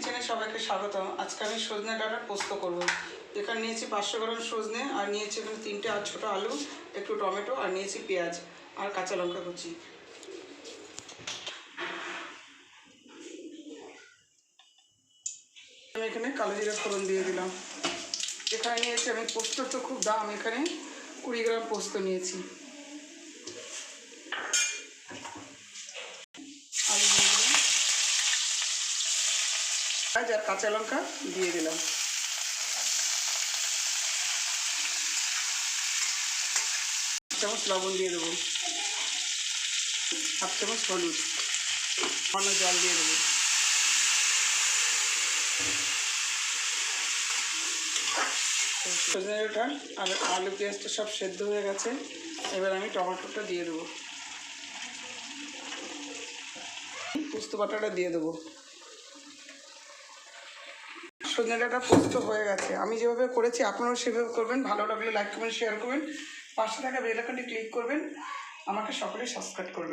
কিচেনে সবাইকে স্বাগতম। আজকে আমি সজনে ডাঁটার পোস্ত করব। এখানে নিয়েছি পাঁচশো গ্রাম সজনে, আর নিয়েছি এখানে তিনটে আর ছোটো আলু, একটু টমেটো, আর নিয়েছি পেঁয়াজ, আর কাঁচা লঙ্কা কুচি। আমি এখানে কালো জিরা ফোড়ন দিয়ে দিলাম। এখানে নিয়েছি আমি পোস্তর তো খুব দাম, এখানে কুড়ি গ্রাম পোস্ত নিয়েছি আলু দিয়ে দিলাম পেঁয়াজ আর কাঁচা লঙ্কা দিয়ে দিলাম। চামচ লবণ দিয়ে দেবো। হাফ চামচ হলুদ। অন্য জল দিয়ে দেবো। সজনে ডাঁটা আর আলু পেঁয়াজটা সব সেদ্ধ হয়ে গেছে। এবার আমি টমেটোটা দিয়ে দেবো। পোস্ত বাটাটা দিয়ে দেবো। সজনে ডাঁটা পোস্ত হয়ে গেছে। আমি যেভাবে করেছি, আপনারাও সেভাবে করবেন। ভালো লাগলে লাইক করবেন শেয়ার করবেন। পাশে থাকা বেল আইকনটি ক্লিক করবেন। আমাকে সকলে সাবস্ক্রাইব করবেন।